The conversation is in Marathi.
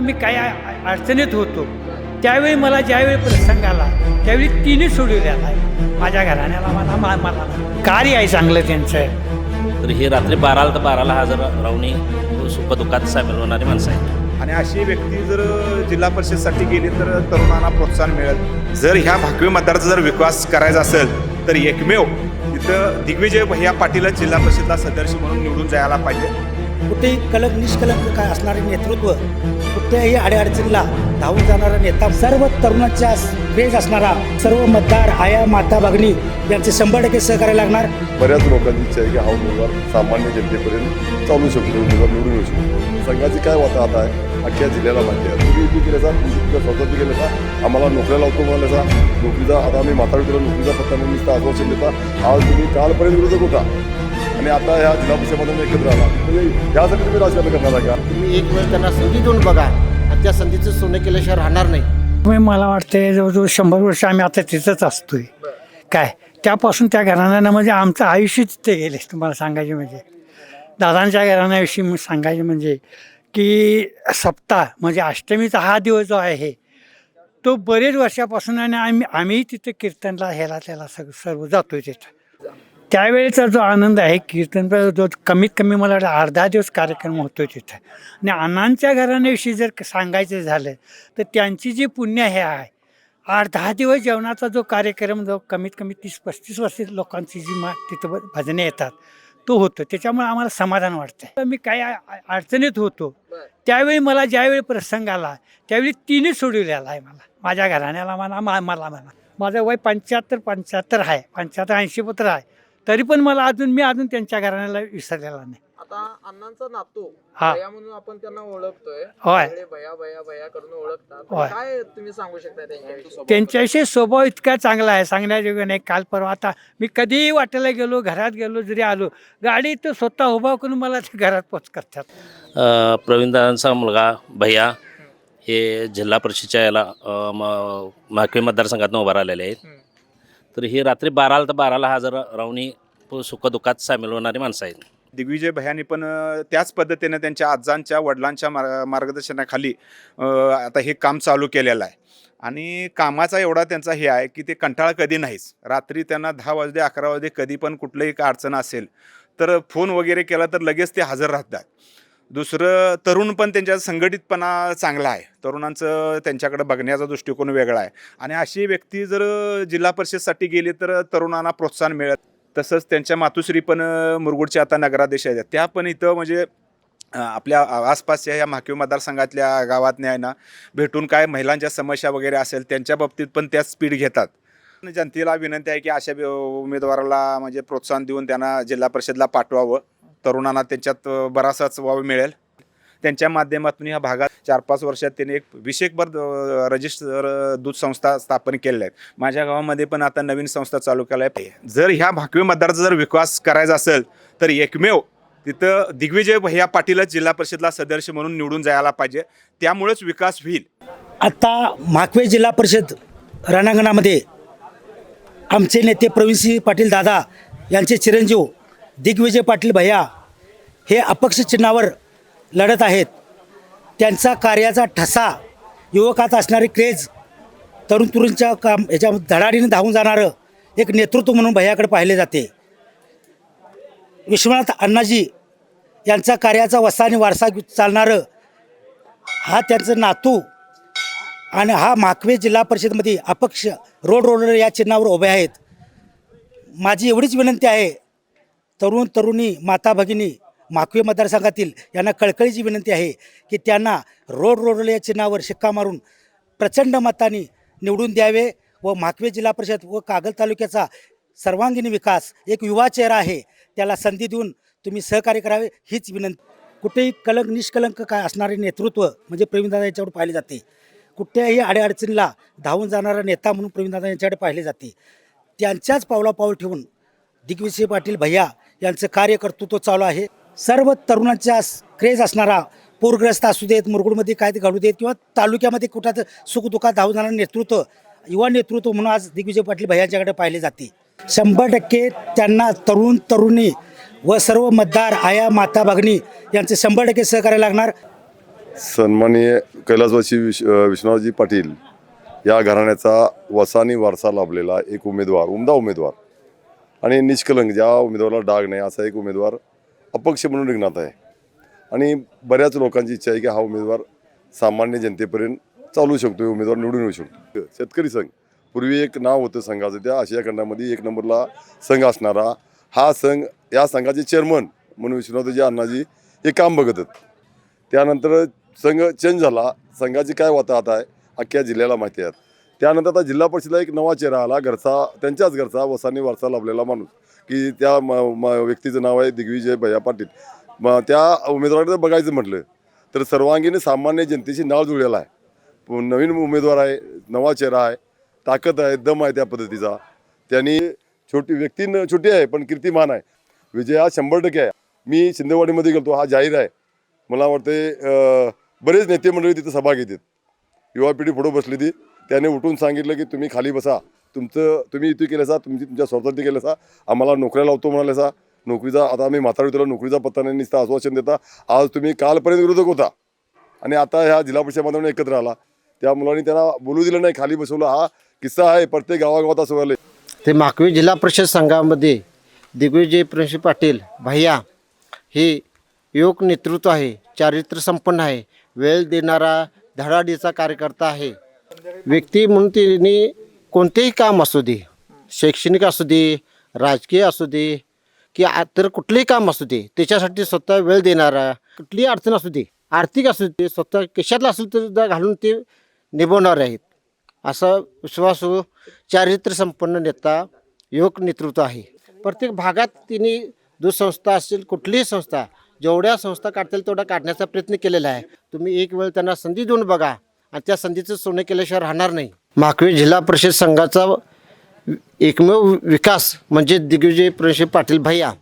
मी काय अडचणीत होतो त्यावेळी मला ज्यावेळी प्रसंग आला त्यावेळी तिने सोडवलेला आहे माझ्या घराण्याला मला मा- मला कार्य आहे चांगलं त्यांचं. तर ही रात्री बाराला तर बाराला हजर राहून सुख दुःखात सामील होणारी माणसं आहेत. आणि अशी व्यक्ती जर जिल्हा परिषदसाठी गेली तर तरुणांना प्रोत्साहन मिळेल. जर ह्या भाकवी मतदाराचा जर विकास करायचा असेल तर एकमेव तिथं दिग्विजय भैया पाटीलच जिल्हा परिषदला सदस्य म्हणून निवडून जायला पाहिजे. कुठेही कलंक निष्कलंक काय असणारे नेतृत्व कुठल्याही अडीअडचणीला धावून जाणारा नेता सर्व तरुणाच्या क्रेज असणारा सर्व मतदार आया माता भागणी यांचे शंभर टक्के सहकार्य लागणार. बऱ्याच लोकांची इच्छा आहे की हा उमेदवार सामान्य जनतेपर्यंत चालू शकतो उमेदवार निवडून येऊ शकतो. संघाची काय वाटा आता आहे? अख्ख्या जिल्ह्याला माहिती आहे. तुम्ही इथे केलं का तुमच्या केलं आम्हाला नोकऱ्या लावतो मला नोकरीचा आता आम्ही म्हातारी केलं नोकरीचा पत्ता म्हणून नुसतं आश्वासन देता. आज तुम्ही कालपर्यंत विरोधक होता. आणि आता ह्या जिल्हा परिषदेमध्ये एकत्र आला. म्हणजे यासाठी तुम्ही राजकारण करणार आहे का? तुम्ही एक वेळ त्यांना संधी देऊन बघा. आणि त्या संधीचं सोनं केल्याशिवाय राहणार नाही. मग मला वाटतं जवळजवळ शंभर वर्ष आम्ही आता तिथंच असतोय. काय? त्यापासून त्या घराण्यानं म्हणजे आमचं आयुष्य तिथे गेले तुम्हाला सांगायचे म्हणजे. दादांच्या घराण्याविषयी मी सांगायचे म्हणजे की सप्ताह म्हणजे अष्टमीचा हा दिवस जो आहे तो बरेच वर्षापासून आणि आम्ही आम्ही तिथे कीर्तनला ह्याला त्याला सग सर्व जातोय तिथं. त्यावेळेचा जो आनंद आहे कीर्तनचा जो कमीत कमी मला वाटतं अर्धा दिवस कार्यक्रम होतो तिथं. आणि अण्णांच्या घराण्याविषयी जर सांगायचं झालं तर त्यांची जी पुण्य हे आहे आठ दहा दिवस जेवणाचा जो कार्यक्रम जो कमीत कमी तीस पस्तीस वर्ष लोकांची जी मा तिथं भजने येतात तो होतो. त्याच्यामुळे आम्हाला समाधान वाटतं तर मी काय अडचणीत होतो. त्यावेळी मला ज्यावेळी प्रसंग आला त्यावेळी तिने सोडवलेला आहे मला. माझ्या घराण्याला मला मा मला मला माझं वय पंच्याहत्तर पंच्याहत्तर आहे. पंच्याहत्तर ऐंशी पत्र आहे. तरी पण मला अजून मी अजून त्यांच्या घराण्याला विसरलेला नाही आता अण्णांचा नातू हा. भैया म्हणून आपण त्यांना ओळखतोय होय. सगळे भैया भैया भैया करून ओळखतात होय. काय तुम्ही सांगू शकता त्यांच्याविषयी त्यांच्याशी स्वभाव इतका चांगला आहे सांगण्याजोगं नाही काल परवा आता मी कधीही वाटेला गेलो घरात गेलो जरी आलो गाडी तर स्वतः उभा करून मला ते घरात पोच करतात अ, प्रवीणदादांचा मुलगा भैया हे जिल्हा परिषदच्या याला अ, म- माकवी मतदारसंघातून उभा राहिलेले आहेत. तर ही रात्री बाराला तर बाराला हजर राहून सुखदुःखात सामील होणारी माणसं आहेत. दिग्विजय भयानी पण त्याच पद्धतीने त्यांच्या आजांच्या वडिलांच्या मार्ग मार्गदर्शनाखाली आता हे काम चालू केलेलं आहे. आणि कामाचा एवढा त्यांचा हे आहे की ते कंटाळा कधी नाहीच. रात्री त्यांना दहा वाजले अकरा वाजले कधी पण कुठलंही का अडचण असेल तर फोन वगैरे केला तर लगेच ते हजर राहतात. दुसरं तरुण पण त्यांच्या संघटितपणा चांगला आहे. तरुणांचं त्यांच्याकडे बघण्याचा दृष्टिकोन वेगळा आहे. आणि अशी व्यक्ती जर जिल्हा परिषदसाठी गेली तर तरुणांना प्रोत्साहन मिळत तसंच त्यांच्या मातुश्री पण मुरगुडच्या आता नगराध्यक्ष आहेत. त्या पण इथं म्हणजे आपल्या आसपासच्या या महाकिव मतदारसंघातल्या गावात न्याय ना भेटून काय महिलांच्या समस्या वगैरे असेल त्यांच्या बाबतीत पण त्या स्पीड घेतात. जनतेला विनंती आहे की अशा उमेदवाराला म्हणजे प्रोत्साहन देऊन त्यांना जिल्हा परिषदला पाठवावं. तरुणांना त्यांच्यात बरासाच वाव मिळेल. त्यांच्या माध्यमातून ह्या भागात चार पाच वर्षात त्यांनी एक विषेकभर रजिस्टर दूध संस्था स्थापन केलेल्या आहेत. माझ्या गावामध्ये पण आता नवीन संस्था चालू केल्या आहे जर ह्या भाकवी मतदाराचा जर विकास करायचा असेल तर एकमेव तिथं दिग्विजय भैया पाटीलच जिल्हा परिषदला सदस्य म्हणून निवडून जायला पाहिजे. त्यामुळेच विकास होईल. आता माकवे जिल्हा परिषद रणांगणामध्ये आमचे नेते प्रवीणसिंह पाटील दादा यांचे चिरंजीव दिग्विजय पाटील भैया हे अपक्ष चिन्हावर लढत आहेत. त्यांचा कार्याचा ठसा युवकात असणारी क्रेज तरुण तरुणच्या काम ह्याच्या धडाडीने धावून जाणारं एक नेतृत्व म्हणून भैयाकडे पाहिले जाते. विश्वनाथ अण्णाजी यांचा कार्याचा वसा आणि वारसा चालणारं हा त्यांचं नातू आणि हा माकवे जिल्हा परिषदमध्ये अपक्ष रोड रोलर या चिन्हावर उभे आहेत. माझी एवढीच विनंती आहे तरुण तरुणी माता भगिनी माकवे मतदारसंघातील यांना कळकळीची विनंती आहे की त्यांना रोड रोडला या चिन्हावर शिक्का मारून प्रचंड मताने निवडून द्यावे व माकवे जिल्हा परिषद व कागल तालुक्याचा सर्वांगीण विकास एक युवा चेहरा आहे त्याला संधी देऊन तुम्ही सहकार्य करावे हीच विनंती. कुठेही कलंक निष्कलंक काय असणारे नेतृत्व म्हणजे प्रवीणदादा याच्यावर पाहिले जाते. कुठल्याही अडीअडचणीला धावून जाणारा नेता म्हणून प्रवीणदादा यांच्याकडे पाहिले जाते. त्यांच्याच पावला पाऊल ठेवून दिग्विजय पाटील भैया यांचं कार्यकर्तृत्व चालू आहे. सर्व तरुणांच्या क्रेज असणारा पूरग्रस्त असू देत मुरगुडमध्ये काय ते घडू देत किंवा तालुक्यामध्ये कुठं सुखदुःखात धावून जाणारं नेतृत्व युवा नेतृत्व म्हणून आज दिग्विजय पाटील भैयांच्याकडे पाहिले जाते. शंभर टक्के त्यांना तरुण तरुणी व सर्व मतदार आया माता भागणी यांचे शंभर टक्के सहकार्य लागणार. सन्माननीय कैलासवासी विश विश्वनाथजी पाटील या घराण्याचा वसानी वारसा लाभलेला एक उमेदवार उमदा उमेदवार. आणि निष्कलंक ज्या उमेदवाराला डाग नाही असा एक उमेदवार अपक्ष म्हणून रिंगणात आहे. आणि बऱ्याच लोकांची इच्छा आहे की हा उमेदवार सामान्य जनतेपर्यंत चालू शकतो उमेदवार निवडून येऊ शकतो शेतकरी संघ पूर्वी एक नाव होतं संघाचं त्या आशिया खंडामध्ये एक नंबरला संघ असणारा हा संघ या संघाचे चेअरमन म्हणून विश्वनाथजी अण्णाजी हे काम बघत आहेत. त्यानंतर संघ चेंज झाला. संघाची काय वाताहत आहे अख्ख्या जिल्ह्याला माहिती आहे. त्यानंतर आता जिल्हा परिषदला एक नवा चेहरा आला घरचा त्यांच्याच घरचा वसानी वारसा लाभलेला माणूस की त्या म म व्यक्तीचं नाव आहे दिग्विजय भैया पाटील. मग त्या उमेदवाराकडे बघायचं म्हटलं तर सर्वांगीण सामान्य जनतेशी नाव जुळलेला आहे. नवीन उमेदवार आहे नवा चेहरा आहे ताकद आहे दम आहे त्या पद्धतीचा. त्यांनी छोटी व्यक्ती छोटी आहे पण कीर्तिमान आहे. विजय हा शंभर टक्के आहे. मी शिंदेवाडीमध्ये गेलो हा जाहीर आहे. मला वाटते बरेच नेते मंडळी तिथं सभा घेतात. युवा पिढी पुढं बसली ती. त्याने उठून सांगितलं की तुम्ही खाली बसा. तुमचं तुम्ही इथे केलं असा तुमची तुमच्या स्वतःची केलं असा आम्हाला नोकऱ्या लावतो म्हणाले असा नोकरीचा आता आम्ही म्हातारी तुला नोकरीचा पत्ता नाही नुसतं आश्वासन देता. आज तुम्ही कालपर्यंत विरोधक होता. आणि आता ह्या जिल्हा परिषद एकत्र आला. त्या मुलांनी त्यांना बोलू दिलं नाही खाली बसवलं. हा किस्सा आहे प्रत्येक गावागावात असं व्हायला ते माकवी जिल्हा परिषद संघामध्ये दिग्विजय प्रश पाटील भैया हे योग नेतृत्व आहे चारित्र्य संपन्न आहे. वेळ देणारा धडाडीचा कार्यकर्ता आहे. व्यक्ती म्हणून तिने कोणतेही काम असू दे शैक्षणिक असू दे राजकीय असू दे की तर कुठलेही काम असू दे त्याच्यासाठी स्वतः वेळ देणारा कुठलीही अडचण असू दे आर्थिक असू दे स्वतः कशातला असेल तर सुद्धा घालून ते निभवणारे आहेत. असा विश्वासू चारित्र्य संपन्न नेता योग नेतृत्व आहे. प्रत्येक भागात तिने दुसंस्था असेल कुठलीही संस्था जेवढ्या संस्था काढतील तेवढा काढण्याचा प्रयत्न केलेला आहे. तुम्ही एक वेळ त्यांना संधी देऊन बघा. आणि त्या संधीचं सोने केल्याशिवाय राहणार नाही. माकवी जिल्हा परिषद संघाचा एकमेव विकास म्हणजे दिग्विजय प्रणशी पाटील भैया.